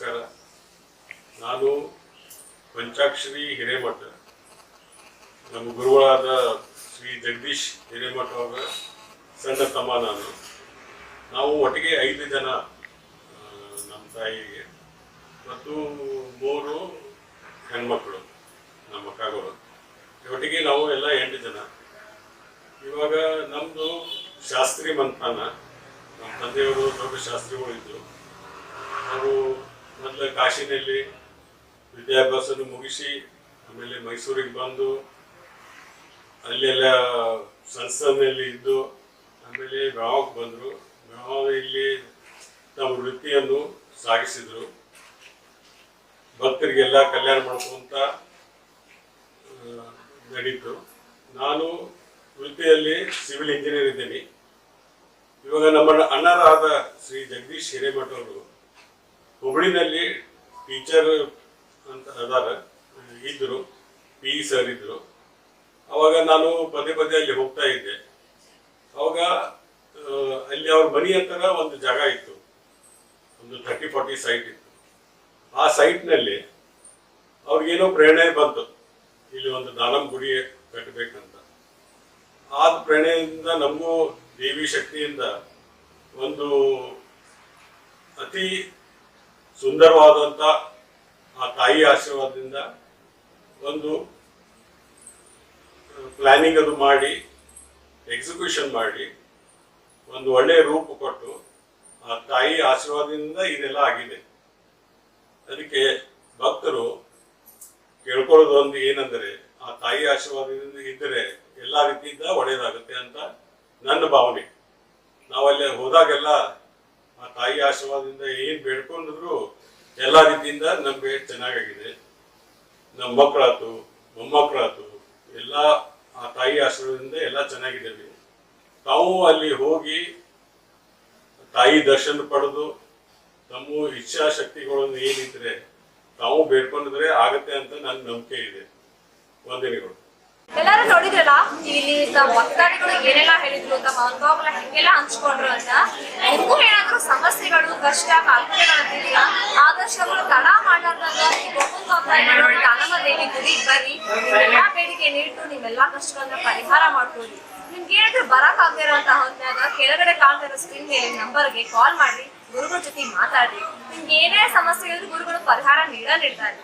ನಮಸ್ಕಾರ. ನಾನು ಪಂಚಾಕ್ಷರಿ ಹಿರೇಮಠ. ನಮ್ಮ ಗುರುಗಳಾದ ಶ್ರೀ ಜಗದೀಶ್ ಹಿರೇಮಠ ಅವರ ಸಣ್ಣ ತಮ್ಮ ನಾನು. ನಾವು ಒಟ್ಟಿಗೆ ಐದು ಜನ ನಮ್ಮ ತಾಯಿಗೆ ಮತ್ತು ಮೂರು ಹೆಣ್ಮಕ್ಳು, ನಮ್ಮ ಕಾಗೋರು ಒಟ್ಟಿಗೆ ನಾವು ಎಲ್ಲ ಎಂಟು ಜನ. ಇವಾಗ ನಮ್ಮದು ಶಾಸ್ತ್ರಿ ಮಂಥಾನ. ನಮ್ಮ ತಂದೆಯವರು ದೊಡ್ಡ ಶಾಸ್ತ್ರಿಗಳು ಇದ್ದರು ಅವರು ಮೊದಲು ಕಾಶಿನಲ್ಲಿ ವಿದ್ಯಾಭ್ಯಾಸನ ಮುಗಿಸಿ, ಆಮೇಲೆ ಮೈಸೂರಿಗೆ ಬಂದು, ಅಲ್ಲೆಲ್ಲ ಸಂಸ್ಥೆಯಲ್ಲಿ ಇದ್ದು, ಆಮೇಲೆ ಬೆಳಗಾವಿಗೆ ಬಂದರು. ಬೆಳಗಾವಿಯಲ್ಲಿ ತಮ್ಮ ವೃತ್ತಿಯನ್ನು ಸಾಗಿಸಿದರು. ಭಕ್ತರಿಗೆಲ್ಲ ಕಲ್ಯಾಣ ಮಾಡ್ಕೊಂತ ನಡೀತು. ನಾನು ವೃತ್ತಿಯಲ್ಲಿ ಸಿವಿಲ್ ಇಂಜಿನಿಯರ್ ಇದ್ದೀನಿ. ಇವಾಗ ನಮ್ಮ ಅಣ್ಣರಾದ ಶ್ರೀ ಜಗದೀಶ್ ಹಿರೇಮಠ ಅವರು ಹುಬ್ಬಳ್ಳಿನಲ್ಲಿ ಟೀಚರ್ ಅಂತ ಅದಾರ, ಇದ್ರು ಪಿ ಸರ್ ಇದ್ರು. ಅವಾಗ ನಾನು ಪದೇ ಪದೇ ಅಲ್ಲಿ ಹೋಗ್ತಾ ಇದ್ದೆ. ಅವಾಗ ಅಲ್ಲಿ ಅವ್ರ ಮನಿ ಹತ್ರ ಒಂದು ಜಾಗ ಇತ್ತು. ಒಂದು ಥರ್ಟಿ ಫಾರ್ಟಿ ಸೈಟ್ ಇತ್ತು. ಆ ಸೈಟ್ನಲ್ಲಿ ಅವ್ರಿಗೇನೋ ಪ್ರೇರಣೆ ಬಂತು. ಇಲ್ಲಿ ಒಂದು ದಾನಂ ಗುಡಿ ಕಟ್ಟಬೇಕಂತ ಆ ಪ್ರೇರಣೆಯಿಂದ ನಮಗೂ ದೇವಿ ಶಕ್ತಿಯಿಂದ ಒಂದು ಅತಿ ಸುಂದರವಾದಂಥ ಆ ತಾಯಿ ಆಶೀರ್ವಾದದಿಂದ ಒಂದು ಪ್ಲಾನಿಂಗ್ ಅದು ಮಾಡಿ ಎಕ್ಸಿಕ್ಯೂಷನ್ ಮಾಡಿ, ಒಂದು ಒಳ್ಳೆಯ ರೂಪ ಕೊಟ್ಟು ಆ ತಾಯಿ ಆಶೀರ್ವಾದದಿಂದ ಇದೆಲ್ಲ ಆಗಿದೆ. ಅದಕ್ಕೆ ಭಕ್ತರು ಕೇಳ್ಕೊಳ್ಳೋದು ಒಂದು ಏನಂದರೆ, ಆ ತಾಯಿ ಆಶೀರ್ವಾದದಿಂದ ಇದ್ದರೆ ಎಲ್ಲ ರೀತಿಯಿಂದ ಒಳ್ಳೆಯದಾಗುತ್ತೆ ಅಂತ ನನ್ನ ಭಾವನೆ. ನಾವಲ್ಲಿ ಹೋದಾಗೆಲ್ಲ ಆ ತಾಯಿ ಆಶೀರ್ವಾದದಿಂದ ಏನು ಬೇಡ್ಕೊಂಡಿದ್ರು ಎಲ್ಲ ರೀತಿಯಿಂದ ನಮ್ಗೆ ಚೆನ್ನಾಗಾಗಿದೆ. ನಮ್ಮ ಮಕ್ಕಳಾತು ಮೊಮ್ಮಕ್ಕಳಾತು ಎಲ್ಲ ಆ ತಾಯಿ ಆಶೀರ್ವಾದದಿಂದ ಎಲ್ಲ ಚೆನ್ನಾಗಿದ್ದೇವೆ ತಾವು ಅಲ್ಲಿ ಹೋಗಿ ತಾಯಿ ದರ್ಶನ ಪಡೆದು ತಮ್ಮ ಇಚ್ಛಾಶಕ್ತಿಗಳನ್ನು ಏನಿದ್ರೆ ತಾವು ಬೇಡ್ಕೊಂಡಿದ್ರೆ ಆಗತ್ತೆ ಅಂತ ನನ್ನ ನಂಬಿಕೆ ಇದೆ. ವಂದನೆಗಳು. ಎಲ್ಲರೂ ನೋಡಿದ್ರಲ್ಲ, ಇಲ್ಲಿ ಭಕ್ತಾದಿಗಳು ಏನೆಲ್ಲ ಹೇಳಿದ್ರು ತಮ್ಮ ಅನುಭವಗಳ ಹೆಂಗೆಲ್ಲ ಹಂಚ್ಕೊಂಡ್ರು ಅಂತ. ನಿಮಗೂ ಕಷ್ಟ ಕಾಲ್ಪನೆಗಳಿದ್ದೀರಾ ಆದರ್ಶಗಳು ತಡ ಮಾಡಲಾರ್ದಾಗ ಈ ಗೋಕುಲ್ ದಾನಮ್ಮ ದೇವಿ ಗುಡಿಗೆ ಬರ್ರಿ ನಿಮ್ಮೆಲ್ಲಾ ಬೇಡಿಕೆ ನೀಟ್ಟು ನಿಮ್ಮೆಲ್ಲಾ ಕಷ್ಟಗಳನ್ನ ಪರಿಹಾರ ಮಾಡ್ಕೊಳ್ಳಿ. ನಿಮ್ಗೆ ಏನಾದ್ರು ಬರಕ್ ಆಗದಿರೋಂತ ಹೊತ್ನಾಗ ಕೆಳಗಡೆ ಕಾಣ್ತಾ ಸ್ಕ್ರೀನ್ ಮೇಲೆ ನಂಬರ್ಗೆ ಕಾಲ್ ಮಾಡಿ, ಗುರುಗಳ ಜೊತೆ ಮಾತಾಡ್ರಿ. ನಿಮ್ಗೆ ಏನೇ ಸಮಸ್ಯೆ ಇದ್ರೂ ಗುರುಗಳು ಪರಿಹಾರ ನೀಡ ನೀಡ್ತಾರೆ